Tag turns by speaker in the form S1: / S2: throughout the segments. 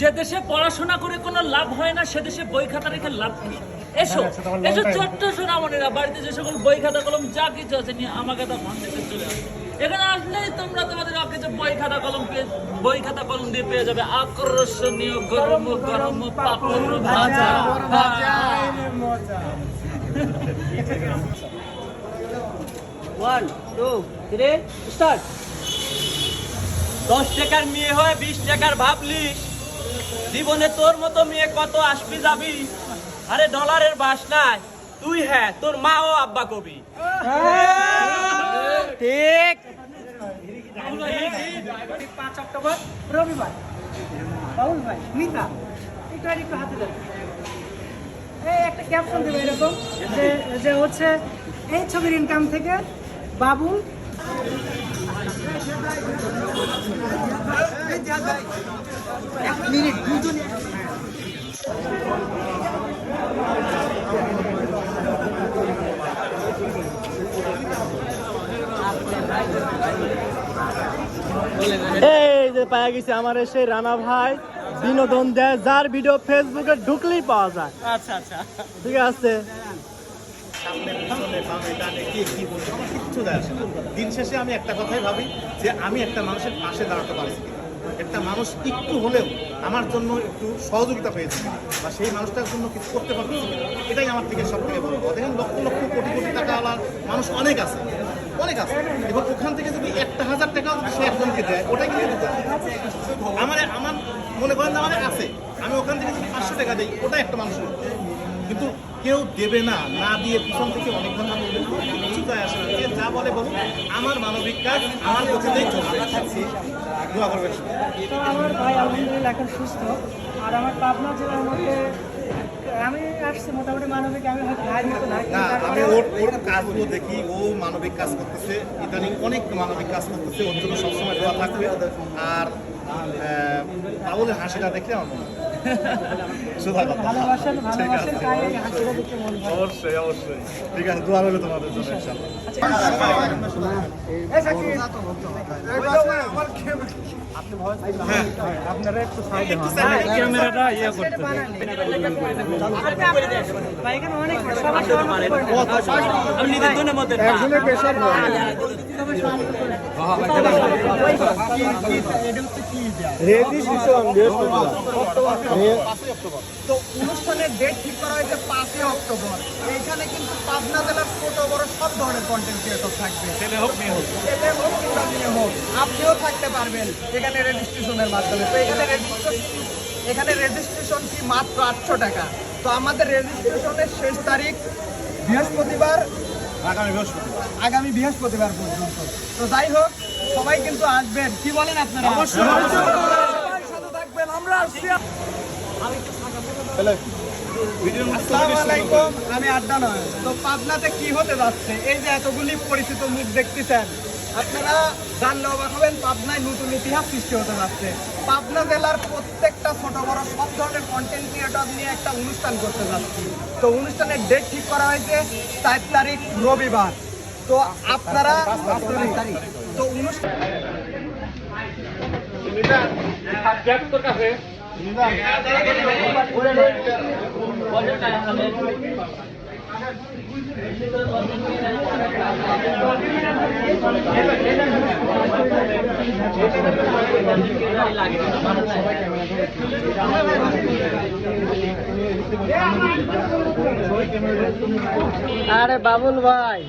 S1: যে দেশে পড়াশোনা করে কোনো লাভ হয় না সে দেশে বই খাতা রেখে লাভ কি? এসো এসো ছোট্ট সোনামণিরা বাড়িতে যে সকল বই খাতা কলম যা কিছু আছে নিয়ে আমাকে তো ভাঙতে চলে আসো। এখানে আসলেই তোমরা তোমাদের অকেজে বই খাতা কলম পেয়ে বই খাতা কলম দিয়ে পেয়ে যাবে। আকর্ষণীয় গরম গরম পাপড় ভাজা।
S2: ওয়ান টু থ্রি স্টার্ট দশ টাকার মেয়ে হয়ে বিশ টাকার ভাবলি। জীবনে তোর মতো মেয়ে কত আসবি যাবি? আরে ডলারের বাস নাই। তুই হ্যাঁ তোর মা ও আব্বা কবি। ঠিক।
S3: পাঁচ অক্টোবর রবিবার। বাবুল ভাই মিতা একটু আর একটু হাতে দেন। এই একটা ক্যাপশন দেবে এরকম যে যে হচ্ছে এই ছবির ইনকাম থেকে বাবুল এক মিনিট দুজনে
S4: এই যে পাওয়া গেছে আমার সেই রানা ভাই বিনোদন দেয় যার ভিডিও ফেসবুকে ঢুকলেই পাওয়া যায়।
S2: আচ্ছা আচ্ছা।
S4: ঠিক আছে?
S5: সামনে কে কি বলছে, আমার কিচ্ছু যায় আসে না। দিন শেষে আমি একটা কথাই ভাবি যে আমি একটা মানুষের পাশে দাঁড়াতে পারছি একটা মানুষ একটু হলেও আমার জন্য একটু সহযোগিতা পেয়েছে। বা সেই মানুষটার জন্য কিছু করতে পারছি। এটাই আমার থেকে সব থেকে বড় দেখেন, লক্ষ লক্ষ কোটি কোটি টাকা আলার মানুষ অনেক আছে অনেক আছে। এবং ওখান থেকে যদি একটা হাজার যদি সে একজনকে দেয়, ওটাই কিন্তু আমার আমার মনে করেন যে আমার আছে। আমি ওখান থেকে যদি পাঁচশো টাকা দিই, ওটাই একটা মানুষের কিন্তু কেউ দেবে না না দিয়ে পিছন থেকে অনেক কথা বলবে কিছু যায় আসে না যে যা বলে বলুন আমার মানবিক কাজ আমার গতিতেই চলবে। দোয়া করবেন
S3: তো আমার ভাই আলহামদুলিল্লাহ এখন সুস্থ আর আমার পাবনা জেলার মধ্যে আমি আসছি মোটামুটি মানবিক আমি হয়তো ভাই মতো না
S5: আমি ওর ওর কাজগুলো দেখি ও মানবিক কাজ করতেছে ইদানিং অনেক মানবিক কাজ করতেছে ওর জন্য সবসময় দোয়া থাকবে। আর বাবুলের হাসিটা দেখলে আমার মনে হয়। সুধা কথা। ঠিক আছে, অবশ্যই। অবশ্যই। ঠিক আছে দোয়া রইল তোমাদের জন্য ইনশাআল্লাহ।
S4: ক্যামেরাটা ইয়ে করতে
S3: ভাই এখানে অনেক সবার সবার
S2: আমি নিজের জন্য মধ্যে
S4: রেজিস্ট্রেশন বৃহস্পতিবার
S6: তো অনুষ্ঠানের ডেট ঠিক করা হয়েছে পাঁচই অক্টোবর। এইখানে কিন্তু পাবনা জেলার ছোট বড় সব ধরনের কন্টেন্ট ক্রিয়েটর থাকবে। ছেলে হোক মেয়ে হোক। ছেলে হোক কিংবা মেয়ে হোক আপনিও থাকতে পারবেন এখানে রেজিস্ট্রেশনের মাধ্যমে। তো এখানে রেজিস্ট্রেশন এখানে রেজিস্ট্রেশন ফি মাত্র আটশো টাকা। তো আমাদের রেজিস্ট্রেশনের শেষ তারিখ বৃহস্পতিবার
S5: আগামী বৃহস্পতিবার।
S6: আগামী বৃহস্পতিবার পর্যন্ত। তো যাই হোক সবাই কিন্তু আসবেন। কি বলেন আপনারা? সাথে থাকবেন আমরা আসছি। আমি আড্ডা নয়। তো পাবনাতে কি হতে যাচ্ছে? এই যে এতগুলি পরিচিত মুখ দেখতেছেন আপনারা জানলে অবাক হবেন পাবনায় নতুন ইতিহাস সৃষ্টি হতে যাচ্ছে। পাবনা জেলার প্রত্যেকটা ছোট বড় সব ধরনের কন্টেন্ট ক্রিয়েটর নিয়ে একটা অনুষ্ঠান করতে যাচ্ছি। তো অনুষ্ঠানের ডেট ঠিক করা হয়েছে চার তারিখ রবিবার। তো আপনারা তো অনুষ্ঠান
S4: আরে বাবুল ভাই।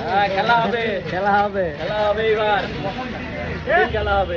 S2: হ্যাঁ, খেলা হবে।
S4: খেলা হবে।
S2: খেলা হবে এবার। খেলা হবে?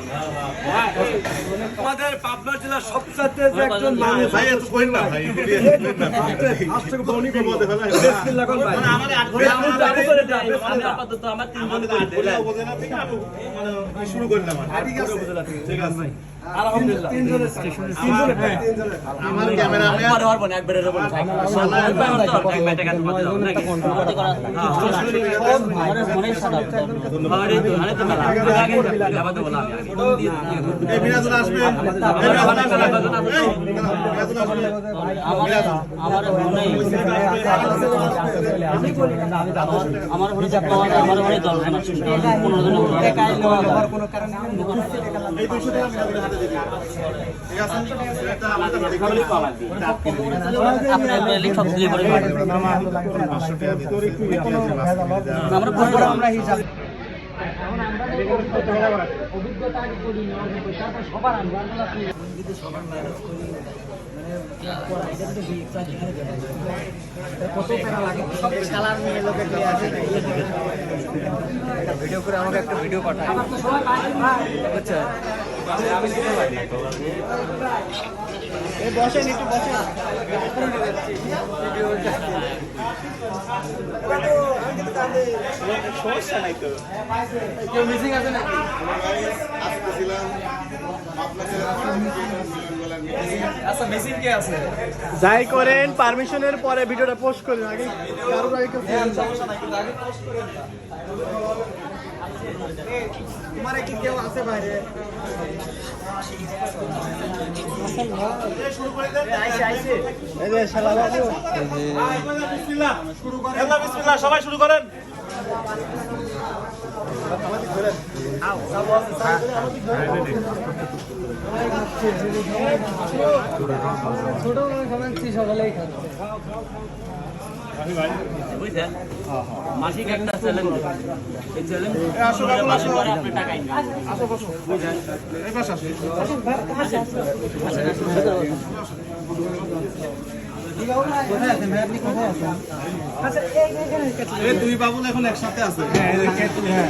S6: আমাদের পাবনা জেলার সবচেয়ে একজন মানুষ
S5: ভাই এত কই না ভাই
S6: আজ থেকে বনি অনেক বিপদে ফেলা বিসমিল্লাহ কোন ভাই
S5: আট
S2: আমি করে যাই আমি আপাতত আমার তিন জন করে দিলে।
S5: উপজেলা থেকে মানে শুরু করলাম ঠিক আছে ঠিক আছে
S6: আলহামদুলিল্লাহ। তিনজনের তিনজনের তিনজনের
S5: আমার ক্যামেরাম্যান
S2: পরে পারব না, একবারে দেবো না। একবার হতো, একবার টাকা তোমাদের দাও, নাকি? আরে তো, আরে তো মেলা। আগে আগে যাবা। দেবো না আমি আগে।
S5: এই বিরাজুল আসবে। এই বিরাজুল আসবে। এই বিরাজুল আসবে।
S1: আমার মনে আমার ঘরে চাপা আমার ঘরে দল আমার সুস্থ পনেরো জন
S5: এই দুইশো টাকা আমি হাতে দিবি ঠিক আছে এটা আমাদের দেখতে
S1: আপনার লেখক দিয়ে পরে
S5: পাঁচশো টাকা দিতে
S1: আমরা করব আমরা
S6: আচ্ছা মেশিন কে আছে
S4: যাই করেন পারমিশনের পরে ভিডিওটা পোস্ট করেন আগে কারোর আগে কেউ
S6: হ্যাঁ, সমস্যা নাই কিন্তু আগে পোস্ট। তোমার কি কেউ আছে বাইরে
S4: এই যে শালা বাবু
S5: বিসমিল্লাহ শুরু করেন সবাই শুরু করেন?
S2: মাসিক একটা চ্যালেঞ্জ এই চ্যালেঞ্জ আপনি।
S3: আচ্ছা
S5: বাবুল এখন একসাথে আছে
S4: হ্যাঁ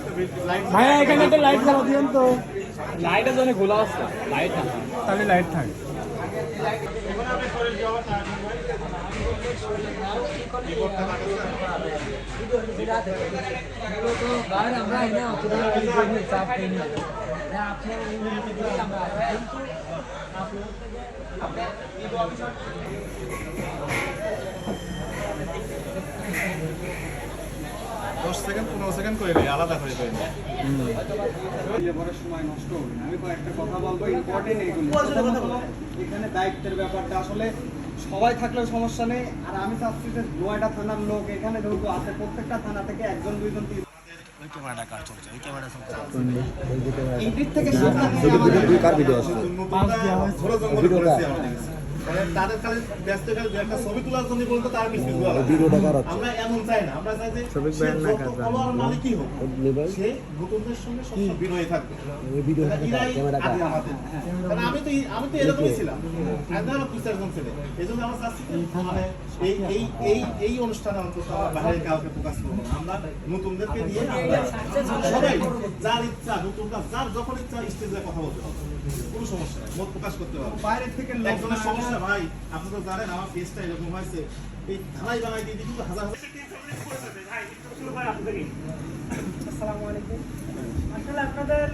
S4: ভাইয়া এখানে একটা লাইট জ্বালা দিবেন তো।
S2: লাইটের জন্য খোলা আছে। লাইট না
S4: তাহলে লাইট থাকে।
S5: দশ সেকেন্ড পনেরো সেকেন্ড করে নেই আলাদা করে করে নেই
S6: সময় নষ্ট হবে আমি কয়েকটা কথা বলব ইম্পর্টেন্ট এইগুলো এখানে দায়িত্বের ব্যাপারটা আসলে সবাই থাকলেও সমস্যা নেই আর আমি চাচ্ছি যে নয়টা থানার লোক এখানে যেহেতু আছে প্রত্যেকটা থানা থেকে একজন দুইজন তিন এই দিক থেকে
S5: মানে তাদের খালি ব্যস্ত খালি একটা ছবি তোলার জন্য বলতো তার মিছিল আমরা এমন চাই না। আমরা চাই যে সে যত follower মালিকই হোক সে নতুনদের সঙ্গে সবসময় বিনয়ী থাকবে। এরাই আগে আমাদের। আমি তো আমি তো এরকমই ছিলাম। একদম আমার দুই চারজন ছেলে। এই জন্য আমরা চাচ্ছি মানে এই এই এই এই অনুষ্ঠানে অন্তত আমরা বাইরে কাউকে ফোকাস করব আমরা নতুনদেরকে দিয়ে আমরা সবাই যার ইচ্ছা নতুনরা যার যখন ইচ্ছা স্টেজে কথা বলতে হবে। কোনো সমস্যা নেই মত প্রকাশ করতে পারবে
S6: বাইরে থেকে
S5: একজনের সমস্যা ভাই আপনি তো জানেন আমার কেসটা এরকম হয়েছে। এই থানায় বানাই দিয়ে কিন্তু হাজার হাজার।
S3: আসসালামু আলাইকুম। আসলে আপনাদের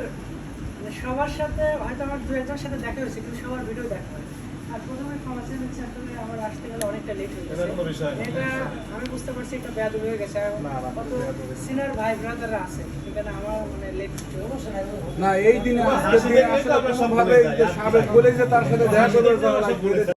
S3: সবার সাথে হয়তো আমার দু একজনের সাথে দেখা হয়েছে কিন্তু সবার ভিডিও দেখা হয় প্রথমে ক্ষমা চেয়ে আসলে আমার আসতে গেলে অনেকটা লেট হয়ে
S5: এটা
S3: গেছে
S5: না।
S3: এটা আমি বুঝতে পারছি একটা ব্যাদ হয়ে গেছে কত সিনিয়র ভাই ব্রাদাররা আছে এখানে আমার মানে লেট হচ্ছে
S6: না এই দিনে আজকে আসলে কোনোভাবে সাবেক বলে যে তার সাথে দেখা